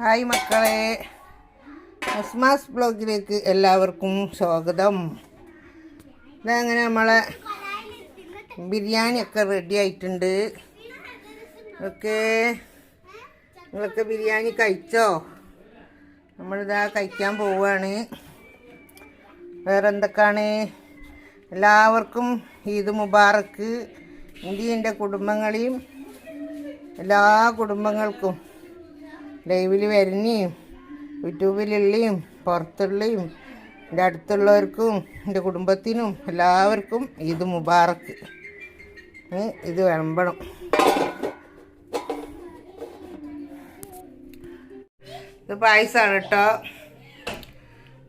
Hi മക്കളെ. അസ്മാസ് ബ്ലോഗിലേക്ക് എല്ലാവർക്കും സ്വാഗതം. ഇതങ്ങനെ നമ്മളെ ബിരിയാണിയൊക്കെ റെഡി ആയിട്ടുണ്ട്. ഓക്കെ നിങ്ങളൊക്കെ ബിരിയാണി കഴിച്ചോ? നമ്മളിതാ കഴിക്കാൻ പോവുകയാണ് വേറെ എന്തൊക്കെയാണ് എല്ലാവർക്കും ഈദ് മുബാറക്ക്. ഇന്ത്യന്റെ കുടുംബങ്ങളെയും എല്ലാ കുടുംബങ്ങൾക്കും ലൈവിൽ വരുന്നേയും യൂട്യൂബിലുള്ളയും പുറത്തുള്ളയും എന്റെ അടുത്തുള്ളവർക്കും എന്റെ കുടുംബത്തിനും എല്ലാവർക്കും ഇത് മുബാറക്ക്. ഇത് വിളമ്പണം. ഇത് പായസമാണ് കേട്ടോ.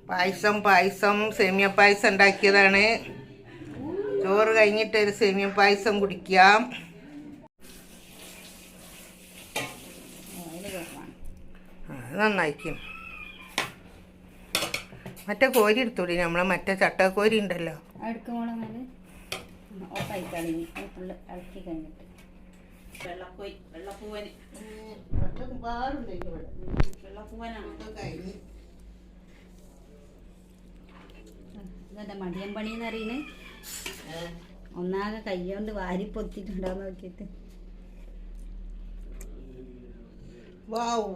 പായസം പായസം സേമിയ പായസം ഉണ്ടാക്കിയതാണ്. ചോറ് കഴിഞ്ഞിട്ട് ഒരു സേമിയ പായസം കുടിക്കാം ആ, അത് നന്നായിരിക്കും. മറ്റേ കോരി എടുത്തൂടി നമ്മളെ മറ്റേ കോരി ഉണ്ടല്ലോ. മടിയൻ പണി എന്ന് ഒന്നാകെ കൈകൊണ്ട് വാരി പൊത്തിട്ടുണ്ടാവും നോക്കിയിട്ട്.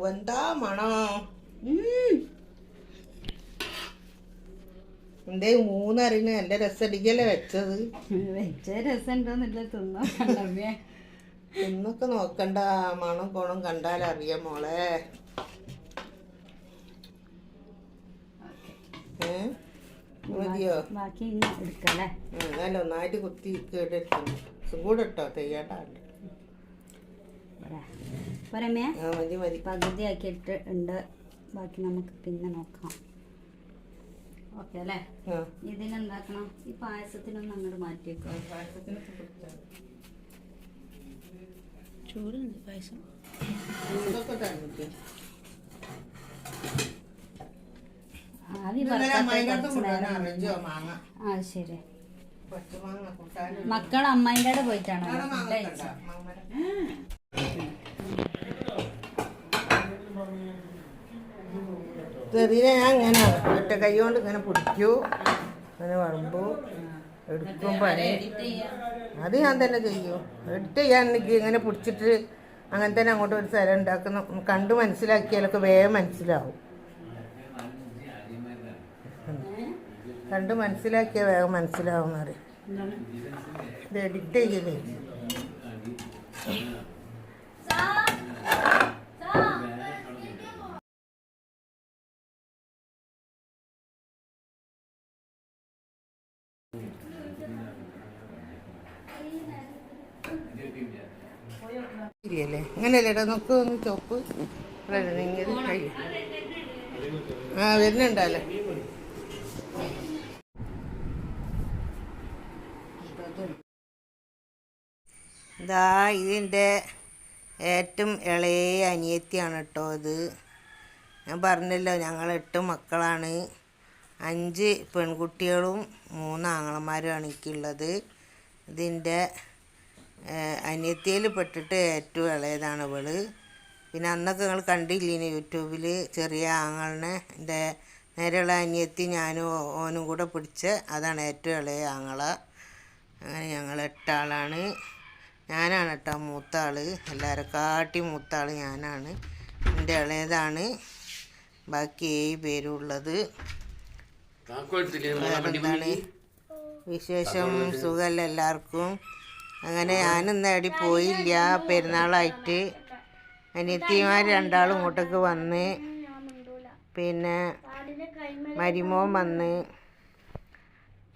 എന്താ മണം? ഉം. എന്തേ മൂന്നറിന് നല്ല രസടിക്കല്ലേ വെച്ചത്? വെച്ച രസം ഉണ്ടോന്നില്ല തിന്നോ ഇന്നൊക്കെ നോക്കണ്ട മണം കോണം കണ്ടാൽ അറിയാം മോളെ. മതിയോ? ബാക്കി ഇനി എടുക്കല്ലേ? എന്നാലും ഒന്നായിട്ട് കുത്തി കേട്ടിട്ടുണ്ട് കൂടെ ഇട്ടോ തെയ്യാട്ടാണ്ട് പോരമ്മേ മതി മതി. പകുതി ആക്കിയിട്ട് ഉണ്ട്. ബാക്കി നമുക്ക് പിന്നെ നോക്കാം. ഓക്കെ അല്ലേ? ഇതിനെന്താക്കണം? ഈ പായസത്തിനൊന്നും അങ്ങോട്ട് മാറ്റി വെക്കുക ചൂടുണ്ട് പായസം. ആ ശരി. മക്കൾ അമ്മേന്റെ അവിടെ പോയിട്ടാണോ ചെറിയ ഞാൻ ഇങ്ങനെ ഒറ്റ കൈ കൊണ്ട് ഇങ്ങനെ പിടിക്കൂ. അങ്ങനെ വളമ്പൂ. എടുക്കും പണി അത് ഞാൻ തന്നെ ചെയ്യൂ. എഡിറ്റ് ചെയ്യാൻ എനിക്ക് ഇങ്ങനെ പിടിച്ചിട്ട് അങ്ങനെ തന്നെ അങ്ങോട്ട് ഒരു സ്ഥലം ഉണ്ടാക്കുന്ന. കണ്ട് മനസ്സിലാക്കിയാലൊക്കെ വേഗം മനസ്സിലാവും. കണ്ട് മനസ്സിലാക്കിയാൽ വേഗം മനസ്സിലാവും എന്നറിയാം? ഇത് എഡിറ്റ് ചെയ്യലേ ഇല്ലല്ലേ അങ്ങനെയല്ലേടാ നോക്ക് ഒന്ന് ചോപ്പ് ഇങ്ങനെ കഴിയും. ആ വരുന്നുണ്ടല്ലേ? ഇതാ ഇതിന്റെ ഏറ്റവും ഇളയ അനിയത്തിയാണ് കേട്ടോ ഇത്. ഞാൻ പറഞ്ഞല്ലോ ഞങ്ങൾ എട്ട് മക്കളാണ്. അഞ്ച് പെൺകുട്ടികളും മൂന്ന് ആങ്ങളമാരുമാണ് എനിക്കുള്ളത്. ഇതിന്റെ അനിയത്തിയിൽ പെട്ടിട്ട് ഏറ്റവും ഇളയതാണ് ഇവൾ. പിന്നെ അന്നൊക്കെ നിങ്ങൾ കണ്ടില്ലേ യൂട്യൂബിൽ ചെറിയ ആങ്ങളിനെ എന്റെ നേരെയുള്ള അനിയത്തി ഞാനും ഓനും കൂടെ പിടിച്ച് അതാണ് ഏറ്റവും ഇളയ ആങ്ങള. അങ്ങനെ ഞങ്ങൾ എട്ടാളാണ്. ഞാനാണ് കേട്ടോ മൂത്ത ആൾ എല്ലാവരും കാട്ടി മൂത്ത ആൾ ഞാനാണ്. എന്റെ ഇളയതാണ്. ബാക്കി ഏഴ് പേരും ഉള്ളത്. വേറെന്താണ്? വിശേഷം? സുഖമല്ല എല്ലാവർക്കും? അങ്ങനെ ഞാനിന്ന് എടി പോയില്ല. പെരുന്നാളായിട്ട് അനിയത്തിമാർ രണ്ടാളും ഇങ്ങോട്ടേക്ക് വന്ന് പിന്നെ മരിമോൻ വന്ന്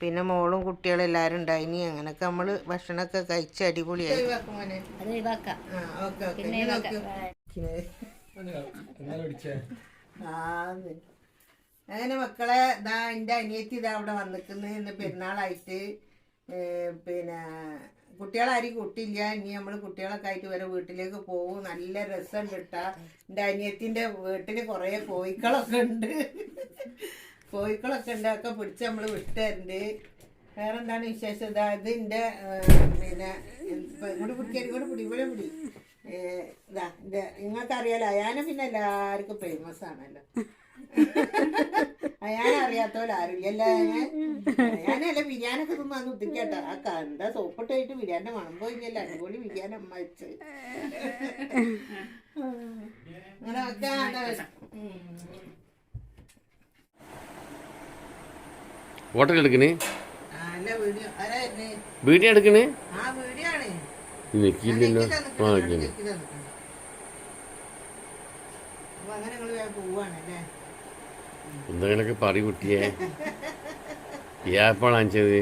പിന്നെ മോളും കുട്ടികളും എല്ലാവരും ഉണ്ടായിനി അങ്ങനൊക്കെ നമ്മൾ ഭക്ഷണമൊക്കെ കഴിച്ച് അടിപൊളിയായി. അങ്ങനെ മക്കളെ ഇതാ എന്റെ അനിയത്തി ഇതാ അവിടെ വന്നിക്കുന്നത് ഇന്ന് പെരുന്നാളായിട്ട് പിന്നെ കുട്ടികളാരും കുട്ടിയില്ല. ഇനി നമ്മൾ കുട്ടികളൊക്കെ ആയിട്ട് വരെ വീട്ടിലേക്ക് പോകും നല്ല രസം കിട്ടാ എന്റെ അനിയത്തിന്റെ വീട്ടിൽ കുറേ കോഴിക്കളൊക്കെ ഉണ്ട്. കോഴിക്കളൊക്കെ ഉണ്ട്. ഒക്കെ പിടിച്ച് നമ്മൾ വിട്ടുതരുന്നുണ്ട് വേറെ എന്താണ് വിശേഷം അതായത് എന്റെ പിന്നെ ഇങ്ങോട്ട് പിടിക്കാൻ ഇങ്ങോട്ട് പിടി ഇവിടെ പിടി. ഇതാ എന്റെ നിങ്ങൾക്കറിയാലോ അയാനെ പിന്നെ എല്ലാവർക്കും ഫേമസ് ആണല്ലോ. അയാനെ അറിയാത്തോലെ ആരുമില്ല അയാനല്ല ബിരിയാനൊക്കെ തിന്നാന്ന് ഉദ്ദിക്കട്ടെ ആ കണ്ട സോപ്പിട്ട് പോയിട്ട് ബിരിയാണിന്റെ മണം പോയില്ല അടിപൊളി ബിരിയാണി അമ്മ വെച്ച്. അങ്ങനെ ഫോട്ടോ എടുക്കണേ? വീഡിയോ എടുക്കണേ? ആ എന്തെങ്കിലൊക്കെ പറി കുട്ടിയെ? ഏപ്പളാ അഞ്ചത്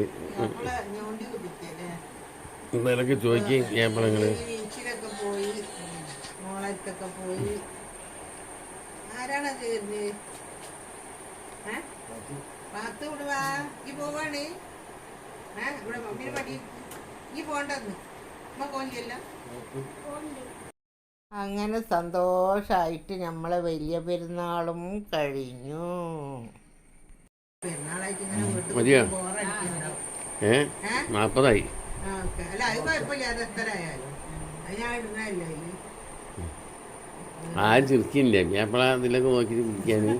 എന്തെങ്കിലൊക്കെ ചോദിക്കും ഏപ്പളങ്ങൾ അങ്ങനെ സന്തോഷായിട്ട് നമ്മളെ വലിയ പെരുന്നാളും കഴിഞ്ഞു. മതിയോ? ഏ? അതിൽ. ആരും ചിരിക്കില്ല ഏപ്പളാ ഇതിലൊക്കെ നോക്കിട്ട് ചിരിക്കാന്?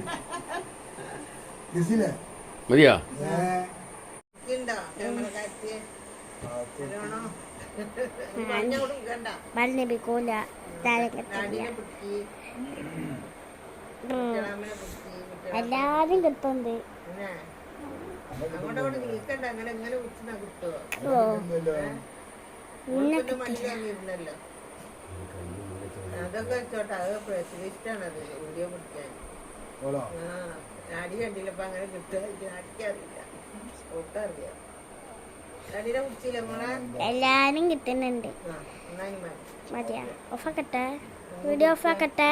മതിയോ. മരുന്ന് ഡാഡിനെ എല്ലാരും കിട്ടുന്നുണ്ട്. അതൊക്കെ വെച്ചോട്ടെ. അത് വീഡിയോ പിടിക്കാൻ. അങ്ങനെ കിട്ടുക മോളെ? എല്ലാരും കിട്ടുന്നുണ്ട്. മതിയാ. ഓഫാക്കട്ടെ വീഡിയോ ഓഫാക്കട്ടെ